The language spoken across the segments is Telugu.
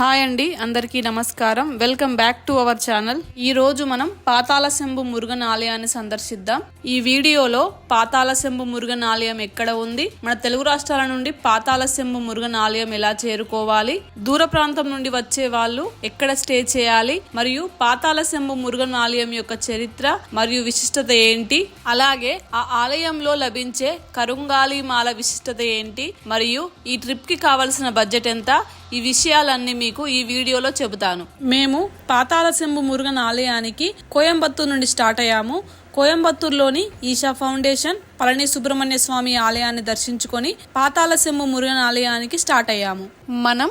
హాయ్ అండి అందరికీ నమస్కారం. Welcome back to our channel. ఈ రోజు మనం పాతాల శంభు మురుగన్ ఆలయాన్ని సందర్శిద్దాం. ఈ వీడియోలో పాతాల శంభు మురుగన్ ఆలయం ఎక్కడ ఉంది మన తెలుగు రాష్ట్రాల నుండి పాతాల శంభు మురుగన్ ఆలయం ఎలా చేరుకోవాలి దూర ప్రాంతం నుండి వచ్చే వాళ్ళు ఎక్కడ స్టే చేయాలి మరియు పాతాల శంభు మురుగన్ ఆలయం యొక్క చరిత్ర మరియు విశిష్టత ఏంటి అలాగే ఆ ఆలయంలో లభించే కరుంగాలి మాల విశిష్టత ఏంటి మరియు ఈ ట్రిప్కి కావలసిన బడ్జెట్ ఎంత ఈ విషయాలన్నీ మీకు ఈ వీడియోలో చెబుతాను. మేము పాతాల శంభు మురుగన్ ఆలయానికి కోయంబత్తూరు నుండి స్టార్ట్ అయ్యాము. కోయంబత్తూరులోని ఈషా ఫౌండేషన్ పళని సుబ్రహ్మణ్య స్వామి ఆలయాన్ని దర్శించుకొని శంభు మురుగన్ ఆలయానికి స్టార్ట్ అయ్యాము. మనం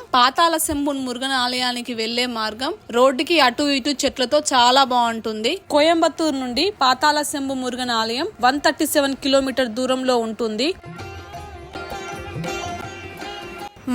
శంభు మురుగన్ ఆలయానికి వెళ్ళే మార్గం రోడ్డుకి అటు ఇటు చెట్లతో చాలా బాగుంటుంది. కోయంబత్తూరు నుండి శంభు మురుగన్ ఆలయం వన్ థర్టీ సెవెన్ కిలోమీటర్ దూరంలో ఉంటుంది.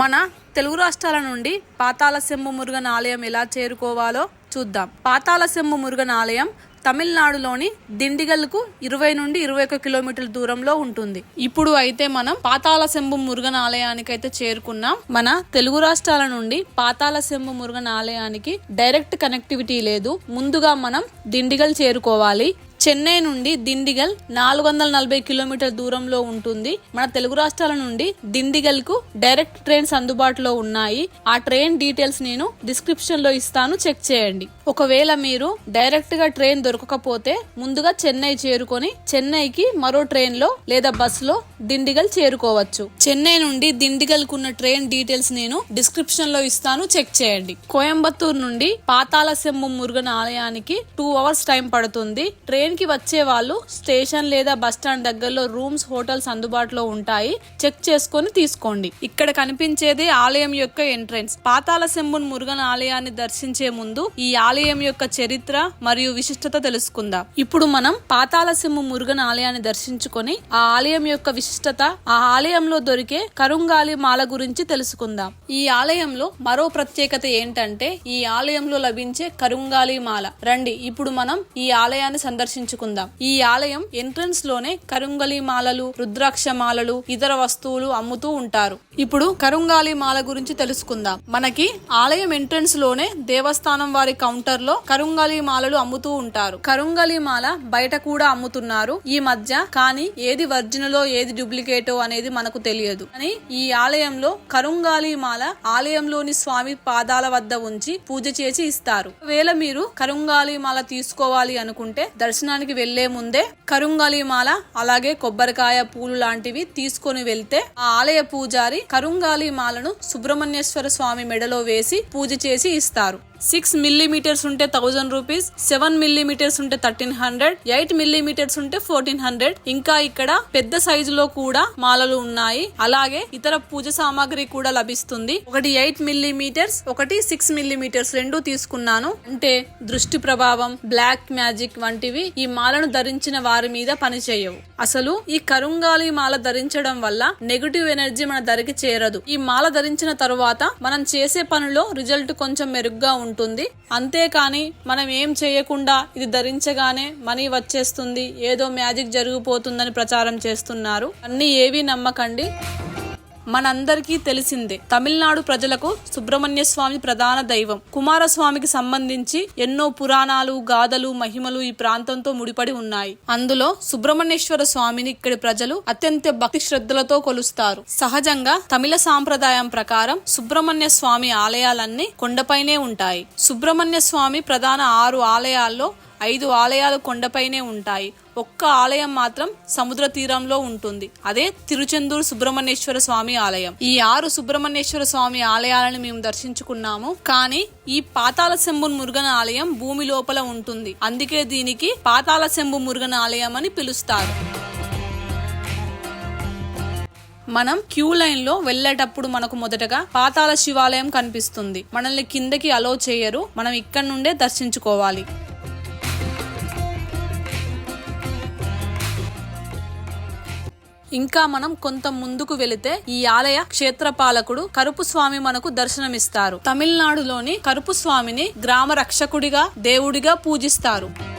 మన తెలుగు రాష్ట్రాల నుండి పాతాల శంభు మురుగన్ ఆలయం ఎలా చేరుకోవాలో చూద్దాం. పాతాల శంభు మురుగన్ ఆలయం తమిళనాడులోని దిండిగల్కు ఇరవై నుండి ఇరవై ఒక కిలోమీటర్ల దూరంలో ఉంటుంది. ఇప్పుడు అయితే మనం పాతాల శంభు మురుగన్ ఆలయానికి అయితే చేరుకున్నాం. మన తెలుగు రాష్ట్రాల నుండి పాతాల శంభు మురుగన్ ఆలయానికి డైరెక్ట్ కనెక్టివిటీ లేదు. ముందుగా మనం దిండిగల్ చేరుకోవాలి. చెన్నై నుండి దిండిగల్ నాలుగు వందల నలభై కిలోమీటర్ దూరంలో ఉంటుంది. మన తెలుగు రాష్ట్రాల నుండి దిండిగల్కు డైరెక్ట్ ట్రైన్స్ అందుబాటులో ఉన్నాయి. ఆ ట్రైన్ డీటెయిల్స్ నేను డిస్క్రిప్షన్లో ఇస్తాను. చెక్ చేయండి. ఒకవేళ మీరు డైరెక్ట్గా ట్రైన్ దొరకకపోతే ముందుగా చెన్నై చేరుకొని చెన్నైకి మరో ట్రైన్లో లేదా బస్లో దిండిగల్ చేరుకోవచ్చు. చెన్నై నుండి దిండిగల్ కున్న ట్రైన్ డీటెయిల్స్ నేను డిస్క్రిప్షన్లో ఇస్తాను. చెక్ చేయండి. కోయంబత్తూర్ నుండి పాతాల సెంబు మురుగన్ ఆలయానికి టూ అవర్స్ టైం పడుతుంది. ట్రైన్కి వచ్చే వాళ్ళు స్టేషన్ లేదా బస్ స్టాండ్ దగ్గరలో రూమ్స్ హోటల్స్ అందుబాటులో ఉంటాయి. చెక్ చేసుకొని తీసుకోండి. ఇక్కడ కనిపించేది ఆలయం యొక్క ఎంట్రెన్స్. పాతాల సెంబున్ మురుగన్ ఆలయాన్ని దర్శించే ముందు ఈ ఆలయం ఆలయం యొక్క చరిత్ర మరియు విశిష్టత తెలుసుకుందాం. ఇప్పుడు మనం పాతాళసింహు మురుగన్ ఆలయాన్ని దర్శించుకొని ఆ ఆలయం యొక్క విశిష్టత ఆ ఆలయంలో దొరికే కరుంగాలి మాల గురించి తెలుసుకుందాం. ఈ ఆలయంలో మరో ప్రత్యేకత ఏంటంటే ఈ ఆలయంలో లభించే కరుంగాలి మాల. రండి ఇప్పుడు మనం ఈ ఆలయాన్ని సందర్శించుకుందాం. ఈ ఆలయం ఎంట్రన్స్లోనే కరుంగలి మాలలు రుద్రాక్ష మాలలు ఇతర వస్తువులు అమ్ముతూ ఉంటారు. ఇప్పుడు కరుంగాలి మాల గురించి తెలుసుకుందాం. మనకి ఆలయం ఎంట్రన్స్లోనే దేవస్థానం వారి కౌంటర్ లో కరుంగలి మాలలు అమ్ముతూ ఉంటారు. కరుంగలి మాల బయట కూడా అమ్ముతున్నారు. ఈ మధ్య కానీ ఏది ఒరిజినలో ఏది డూప్లికేటో అనేది మనకు తెలియదు. అని ఈ ఆలయంలో కరుంగాలి మాల ఆలయంలోని స్వామి పాదాల వద్ద ఉంచి పూజ చేసి ఇస్తారు. ఒకవేళ మీరు కరుంగాలి మాల తీసుకోవాలి అనుకుంటే దర్శనానికి వెళ్ళే ముందే కరుంగాలి మాల అలాగే కొబ్బరికాయ పూలు లాంటివి తీసుకొని వెళ్తే ఆ ఆలయ పూజారి కరుంగాలి మాలను సుబ్రహ్మణ్యేశ్వర స్వామి మెడలో వేసి పూజ చేసి ఇస్తారు. సిక్స్ మిల్లీమీటర్స్ ఉంటే థౌజండ్ రూపీస్ సెవెన్ మిల్లీమీటర్స్ ఉంటే థర్టీన్ హండ్రెడ్ ఎయిట్ మిల్లీమీటర్స్ ఉంటే ఫోర్టీన్ హండ్రెడ్. ఇంకా ఇక్కడ పెద్ద సైజులో కూడా మాలలు ఉన్నాయి. అలాగే ఇతర పూజ సామాగ్రి కూడా లభిస్తుంది. ఒకటి ఎయిట్ మిల్లీమీటర్స్ ఒకటి సిక్స్ మిల్లీమీటర్స్ రెండు తీసుకున్నాను. అంటే దృష్టి ప్రభావం బ్లాక్ మ్యాజిక్ వంటివి ఈ మాలను ధరించిన వారి మీద పనిచేయవు. అసలు ఈ కరుంగాలి మాల ధరించడం వల్ల నెగటివ్ ఎనర్జీ మన ధరికి చేరదు. ఈ మాల ధరించిన తరువాత మనం చేసే పనిలో రిజల్ట్ కొంచెం మెరుగ్గా ఉంటుంది. అంతేకాని మనం ఏం చేయకుండా ఇది ధరించగానే మనీ వచ్చేస్తుంది. ఏదో మ్యాజిక్ జరిగిపోతుందని ప్రచారం చేస్తున్నారు. అన్ని ఏవి నమ్మకండి. మనందరికీ తెలిసిందే. తమిళనాడు ప్రజలకు సుబ్రహ్మణ్య స్వామి ప్రధాన దైవం. కుమారస్వామికి సంబంధించి ఎన్నో పురాణాలు గాథలు మహిమలు ఈ ప్రాంతంతో ముడిపడి ఉన్నాయి. అందులో సుబ్రహ్మణ్యేశ్వర స్వామిని ఇక్కడి ప్రజలు అత్యంత భక్తి శ్రద్ధలతో కొలుస్తారు. సహజంగా తమిళ సాంప్రదాయం ప్రకారం సుబ్రహ్మణ్య స్వామి ఆలయాలన్నీ కొండపైనే ఉంటాయి. సుబ్రహ్మణ్య స్వామి ప్రధాన ఆరు ఆలయాల్లో ఐదు ఆలయాలు కొండపైనే ఉంటాయి. ఒక్క ఆలయం మాత్రం సముద్ర తీరంలో ఉంటుంది. అదే తిరుచెందూరు సుబ్రహ్మణ్యేశ్వర స్వామి ఆలయం. ఈ ఆరు సుబ్రహ్మణ్యేశ్వర స్వామి ఆలయాలను మేము దర్శించుకున్నాము. కానీ ఈ పాతాల శంభు మురుగన్ ఆలయం భూమి లోపల ఉంటుంది. అందుకే దీనికి పాతాల శంభు మురుగన్ ఆలయం అని పిలుస్తారు. మనం క్యూ లైన్లో వెళ్ళేటప్పుడు మనకు మొదటగా పాతాల శివాలయం కనిపిస్తుంది. మనల్ని కిందకి అలో చేయరు. మనం ఇక్కడ నుండే దర్శించుకోవాలి. ఇంకా మనం కొంత ముందుకు వెళితే ఈ ఆలయ క్షేత్రపాలకుడు కరుపు స్వామి మనకు దర్శనమిస్తారు. తమిళనాడులోని కరుపు స్వామిని గ్రామ రక్షకుడిగా దేవుడిగా పూజిస్తారు.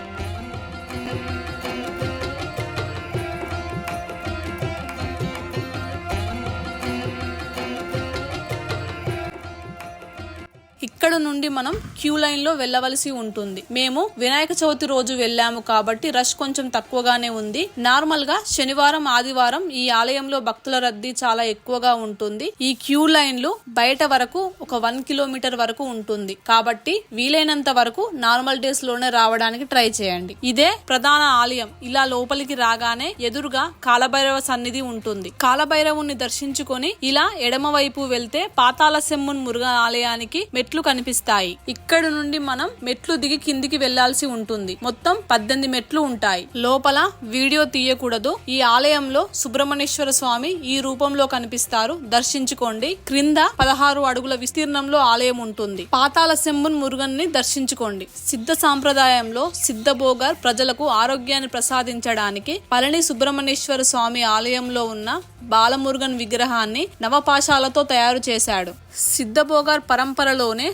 ఇక్కడ నుండి మనం క్యూ లైన్లో వెళ్ళవలసి ఉంటుంది. మేము వినాయక చవితి రోజు వెళ్ళాము కాబట్టి రష్ కొంచెం తక్కువగానే ఉంది. నార్మల్గా శనివారం ఆదివారం ఈ ఆలయంలో భక్తుల రద్దీ చాలా ఎక్కువగా ఉంటుంది. ఈ క్యూ లైన్లు బయట వరకు ఒక వన్ కిలోమీటర్ వరకు ఉంటుంది. కాబట్టి వీలైనంత వరకు నార్మల్ డేస్లోనే రావడానికి ట్రై చేయండి. ఇదే ప్రధాన ఆలయం. ఇలా లోపలికి రాగానే ఎదురుగా కాలభైరవ సన్నిధి ఉంటుంది. కాలభైరవుని దర్శించుకొని ఇలా ఎడమ వైపు వెళ్తే పాతాల సెమ్మున్ మురుగ ఆలయానికి మెట్లు కనిపిస్తాయి. ఇక్కడ నుండి మనం మెట్లు దిగి కిందికి వెళ్ళాల్సి ఉంటుంది. మొత్తం పద్దెనిమిది మెట్లు ఉంటాయి. లోపల వీడియో తీయకూడదు. ఈ ఆలయంలో సుబ్రహ్మణ్యేశ్వర స్వామి ఈ రూపంలో కనిపిస్తారు. దర్శించుకోండి. క్రింద పదహారు అడుగుల విస్తీర్ణంలో ఆలయం ఉంటుంది. పాతాల మురుగన్ మురుగన్ని దర్శించుకోండి. సిద్ధ సాంప్రదాయంలో సిద్ధభోగర్ ప్రజలకు ఆరోగ్యాన్ని ప్రసాదించడానికి పళని సుబ్రహ్మణ్యేశ్వర స్వామి ఆలయంలో ఉన్న బాలమురుగన్ విగ్రహాన్ని నవపాశాలతో తయారు చేశాడు. సిద్ధభోగర్ పరంపరలోనే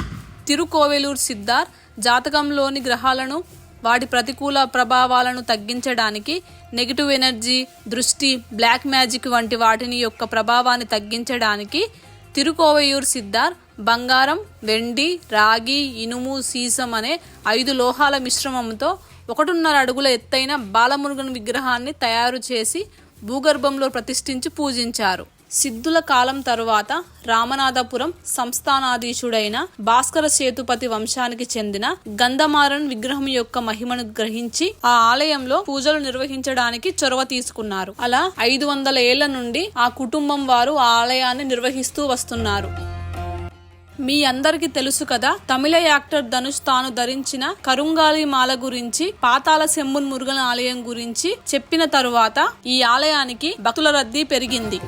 తిరుకోవెలూరు సిద్ధార్ జాతకంలోని గ్రహాలను వాటి ప్రతికూల ప్రభావాలను తగ్గించడానికి నెగిటివ్ ఎనర్జీ దృష్టి బ్లాక్ మ్యాజిక్ వంటి వాటిని యొక్క ప్రభావాన్ని తగ్గించడానికి తిరుకోవయూర్ సిద్ధార్ బంగారం వెండి రాగి ఇనుము సీసం అనే ఐదు లోహాల మిశ్రమంతో ఒకటిన్నర అడుగుల ఎత్తైన బాలమురుగన్ విగ్రహాన్ని తయారు చేసి భూగర్భంలో ప్రతిష్ఠించి పూజించారు. సిద్ధుల కాలం తరువాత రామనాథపురం సంస్థానాధీశుడైన భాస్కర సేతుపతి వంశానికి చెందిన గంధమారన్ విగ్రహం యొక్క మహిమను గ్రహించి ఆ ఆలయంలో పూజలు నిర్వహించడానికి చొరవ తీసుకున్నారు. అలా ఐదు వందల ఏళ్ళ నుండి ఆ కుటుంబం వారు ఆ ఆలయాన్ని నిర్వహిస్తూ వస్తున్నారు. మీ అందరికి తెలుసు కదా తమిళ యాక్టర్ ధనుష్ తాను ధరించిన కరుంగాలి మాల గురించి పాతాల సెమ్మున్ మురుగన్ ఆలయం గురించి చెప్పిన తరువాత ఈ ఆలయానికి భక్తుల రద్దీ పెరిగింది.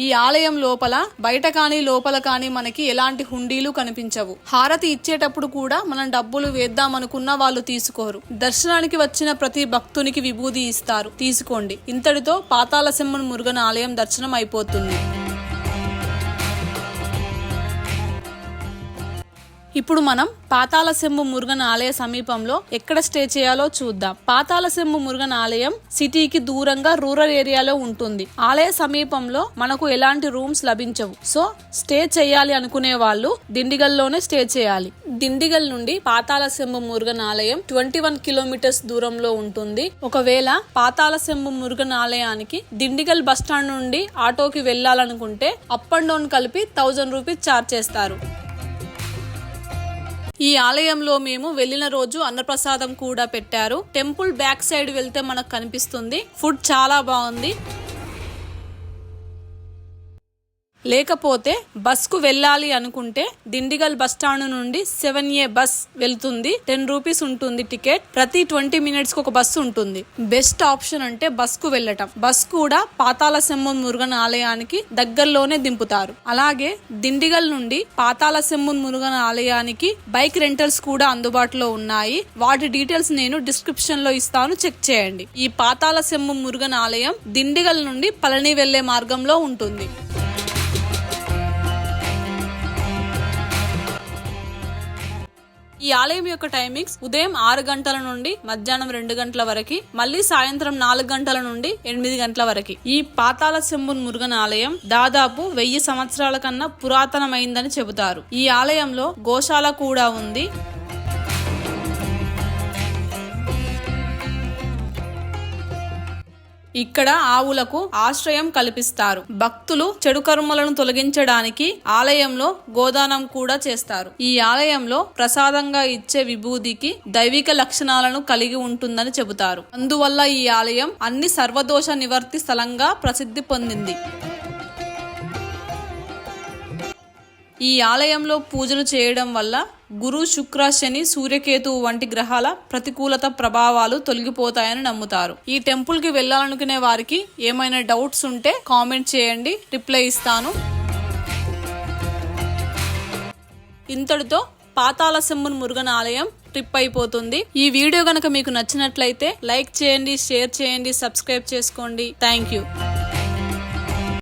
ఈ ఆలయం లోపల బయట కానీ లోపల కానీ మనకి ఎలాంటి హుండీలు కనిపించవు. హారతి ఇచ్చేటప్పుడు కూడా మనం డబ్బులు వేద్దామనుకున్నా వాళ్ళు తీసుకోరు. దర్శనానికి వచ్చిన ప్రతి భక్తునికి విభూది ఇస్తారు. తీసుకోండి. ఇంతటితో పాతాల మురుగన్ ఆలయం దర్శనం అయిపోతుంది. ఇప్పుడు మనం పాతాళశంభు మురుగన్ ఆలయ సమీపంలో ఎక్కడ స్టే చేయాలో చూద్దాం. పాతాళశంభు మురుగన్ ఆలయం సిటీకి దూరంగా రూరల్ ఏరియాలో ఉంటుంది. ఆలయ సమీపంలో మనకు ఎలాంటి రూమ్స్ లభించవు. సో స్టే చేయాలి అనుకునే వాళ్ళు దిండిగల్లోనే స్టే చేయాలి. దిండిగల్ నుండి పాతాళశంభు మురుగన్ ఆలయం ట్వంటీ వన్ కిలోమీటర్స్ దూరంలో ఉంటుంది. ఒకవేళ పాతాళశంభు మురుగన్ ఆలయానికి దిండిగల్ బస్టాండ్ నుండి ఆటోకి వెళ్ళాలనుకుంటే అప్ అండ్ డౌన్ కలిపి థౌజండ్ రూపీస్ ఛార్జ్ చేస్తారు. ఈ ఆలయంలో మేము వెళ్ళిన రోజు అన్నప్రసాదం కూడా పెట్టారు. టెంపుల్ బ్యాక్ సైడ్ వెళ్తే మనకు కనిపిస్తుంది. ఫుడ్ చాలా బాగుంది. లేకపోతే బస్కు వెళ్ళాలి అనుకుంటే దిండిగల్ బస్ స్టాండ్ నుండి సెవెన్ ఏ బస్ వెళ్తుంది టెన్ రూపీస్ ఉంటుంది టికెట్ ప్రతి ట్వంటీ మినిట్స్కి ఒక బస్సు ఉంటుంది. బెస్ట్ ఆప్షన్ అంటే బస్కు వెళ్ళటం. బస్ కూడా పాతాల సెమ్మం మురుగన్ ఆలయానికి దగ్గరలోనే దింపుతారు. అలాగే దిండిగల్ నుండి పాతాల సెమ్మున్ మురుగన్ ఆలయానికి బైక్ రెంటల్స్ కూడా అందుబాటులో ఉన్నాయి. వాటి డీటెయిల్స్ నేను డిస్క్రిప్షన్లో ఇస్తాను చెక్ చేయండి. ఈ పాతాల సెమ్ము మురుగన్ ఆలయం దిండిగల్ నుండి పళని వెళ్ళే మార్గంలో ఉంటుంది. ఈ ఆలయం యొక్క టైమింగ్స్ ఉదయం ఆరు గంటల నుండి మధ్యాహ్నం రెండు గంటల వరకు మళ్ళీ సాయంత్రం నాలుగు గంటల నుండి ఎనిమిది గంటల వరకు. ఈ పాతాల శంభున్ మురుగన్ ఆలయం దాదాపు వెయ్యి సంవత్సరాల కన్నా పురాతనమైందని చెబుతారు. ఈ ఆలయంలో గోశాల కూడా ఉంది. ఇక్కడ ఆవులకు ఆశ్రయం కల్పిస్తారు. భక్తులు చెడు కర్మలను తొలగించడానికి ఆలయంలో గోదానం కూడా చేస్తారు. ఈ ఆలయంలో ప్రసాదంగా ఇచ్చే విభూదికి దైవిక లక్షణాలను కలిగి ఉంటుందని చెబుతారు. అందువల్ల ఈ ఆలయం అన్ని సర్వదోష నివర్తి స్థలంగా ప్రసిద్ధి పొందింది. ఈ ఆలయంలో పూజలు చేయడం వల్ల గురు శుక్ర శని సూర్యకేతువు వంటి గ్రహాల ప్రతికూలత ప్రభావాలు తొలగిపోతాయని నమ్ముతారు. ఈ టెంపుల్కి వెళ్ళాలనుకునే వారికి ఏమైనా డౌట్స్ ఉంటే కామెంట్ చేయండి. రిప్లై ఇస్తాను. ఇంతటితో పాతాల సెమ్మున్ మురుగన్ ఆలయం ట్రిప్ అయిపోతుంది. ఈ వీడియో గనక మీకు నచ్చినట్లయితే లైక్ చేయండి షేర్ చేయండి సబ్స్క్రైబ్ చేసుకోండి. Thank you.